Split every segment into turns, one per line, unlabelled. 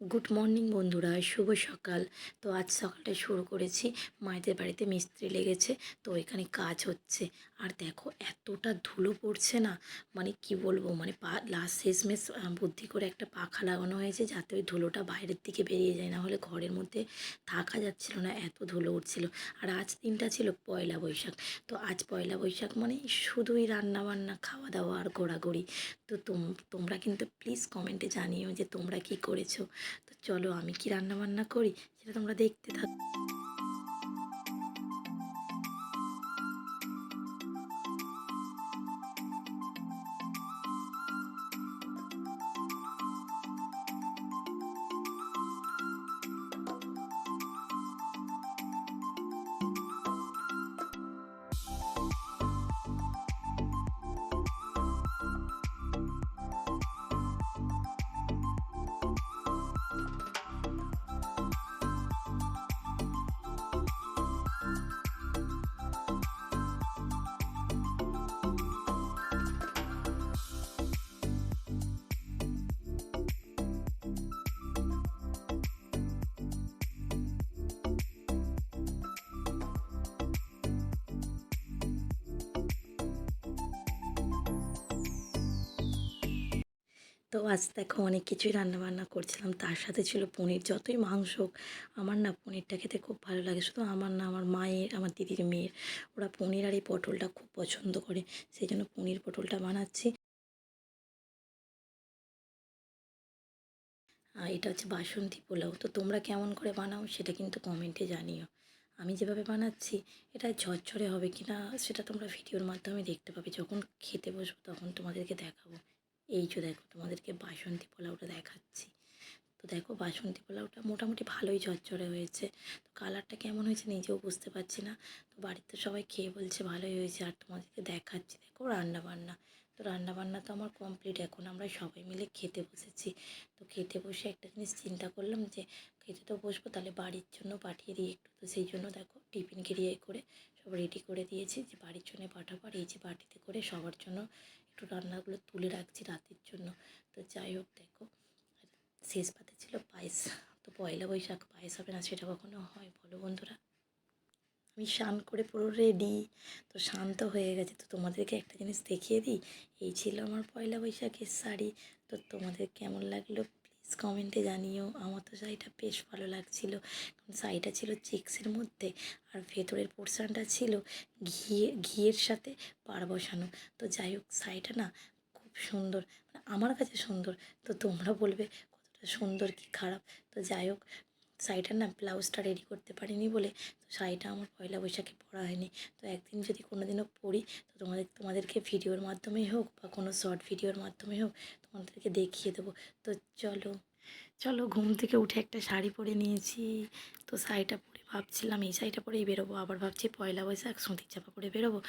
Good morning বন্ধুরা, শুভ সকাল। তো আজ সকালটা শুরু করেছি, মায়েদের বাড়িতে মিস্ত্রি লেগেছে, তো এখানে কাজ হচ্ছে। আর দেখো, এতটা ধুলো পড়ছে না মানে কি বলব মানে পা, লাস্ট শেষমেশ বুদ্ধি করে একটা পাখা লাগানো হয়েছে, যাতে ওই ধুলোটা বাইরের দিকে বেরিয়ে যায়, না হলে ঘরের মধ্যে থাকা যাচ্ছিল না, এত ধুলো উঠছিল। আর আজ দিনটা ছিল পয়লা বৈশাখ, তো আজ পয়লা বৈশাখ মানে শুধুই রান্না বান্না খাওয়া দাওয়া আর ঘোরাঘুরি। তো তোমরা কিন্তু প্লিজ কমেন্টে জানিও যে তোমরা কি করেছ। তো চলো আমি কি রান্না বান্না করি? সেটা তোমরা দেখতে থাকো। তো আজ দেখো অনেক কিছুই রান্না বান্না করছিলাম। তার সাথে ছিল পনির। যতই মাংস হোক, আমার না পনিরটা খেতে খুব ভালো লাগে। শুধু আমার না আমার মায়ের আমার দিদির মেয়ের। ওরা পনির আর এই পটলটা খুব পছন্দ করে। সেই জন্য পনির পটলটা বানাচ্ছি। আর এটা হচ্ছে বাসন্তী পোলাও। তো তোমরা কেমন করে বানাও সেটা কিন্তু কমেন্টে জানিও। আমি যেভাবে বানাচ্ছি এটা ঝরঝরে হবে কি না সেটা তোমরা ভিডিওর মাধ্যমে দেখতে পাবে। যখন খেতে বসবো তখন তোমাদেরকে দেখাবো। এই যে দেখো তোমাদেরকে বাসন্তী পোলাওটা দেখাচ্ছি। তো দেখো বাসন্তী পোলাওটা মোটামুটি ভালোই ঝরঝরে হয়েছে। তো কালারটা কেমন হয়েছে নিজেও বুঝতে পারছি না। তো বাড়িতে সবাই খেয়ে বলছে ভালোই হয়েছে আর তোমাদেরকে দেখাচ্ছি। দেখো রান্না বান্না তো রান্না বান্না তো আমার কমপ্লিট এখন আমরা সবাই মিলে খেতে বসেছি। তো খেতে বসে একটা জিনিস চিন্তা করলাম যে খেতে তো বসবো, তাহলে বাড়ির জন্য পাঠিয়ে দিই একটু। তো সেই জন্য দেখো টিফিন ক্যারিয়ার করে সব রেডি করে দিয়েছি যে বাড়ির জন্য পাঠাবো। আর এই যে বাটিতে করে সবার জন্য একটু রান্নাগুলো তুলে রাখছি রাতের জন্য। তো যাই হোক, দেখো। শেষ পাতে ছিল পায়েস। তো পয়লা বৈশাখ, পায়েস হবে না সেটা কখনো হয়, বলো বন্ধুরা। আমি স্নান করে পুরো রেডি তো শান্ত হয়ে গেছে। তো তোমাদেরকে একটা জিনিস দেখিয়ে দিই। এই ছিল আমার পয়লা বৈশাখের শাড়ি। তো তোমাদের কেমন লাগল কমেন্টে জানিও, আমার তো শাড়িটা বেশ ভালো লাগছিল। শাড়িটা ছিল চেক্সের মধ্যে আর ভেতরের পোর্শনটা ছিল ঘিয়ে, ঘিয়ের সাথে পার বসানো। তো যাই হোক, শাড়িটা না খুব সুন্দর মানে আমার কাছে সুন্দর। তো তোমরা বলবে কতটা সুন্দর কি খারাপ। তো যাই হোক শাড়িটার না ব্লাউজটা রেডি করতে পারিনি বলে, তো শাড়িটা আমার পয়লা বৈশাখে পরা হয়নি। তো একদিন যদি কোনো দিনও পরি, তো তোমাদের, তোমাদেরকে ভিডিওর মাধ্যমেই হোক বা কোনো শর্ট ভিডিওর মাধ্যমে হোক, তোমাদেরকে দেখিয়ে দেবো। তো চলো চলো ঘুম থেকে উঠে একটা শাড়ি পরে নিয়েছি। তো শাড়িটা পরে ভাবছিলাম, এই শাড়িটা পরেই বেরোবো। আবার ভাবছি পয়লা বৈশাখ সুতির চাপা পরে বেরোবো।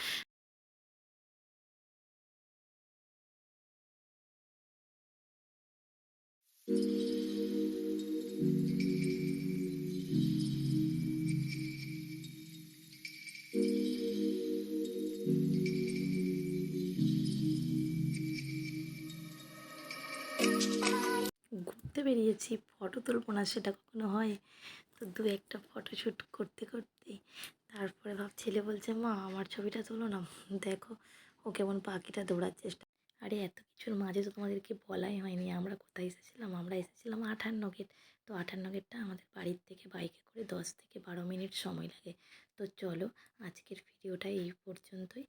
ঘুরতে বেরিয়েছি ফটো তুলবো না, সেটা কখনো হয়। তো দু একটা ফটো শ্যুট করতে করতে তারপরে ভাব ছেলে বলছে, মা, আমার ছবিটা তোলো না। দেখো ও কেমন পাখিটা দৌড়ার চেষ্টা আরে এত কিছুর মাঝে তো তোমাদেরকে বলাই হয়নি। আমরা কোথায় এসেছিলাম? আমরা এসেছিলাম আঠান্ন গেট তো আঠান্ন গেটটা আমাদের বাড়ির থেকে বাইকে করে দশ থেকে বারো মিনিট সময় লাগে। তো চলো আজকের ভিডিওটা এই পর্যন্তই।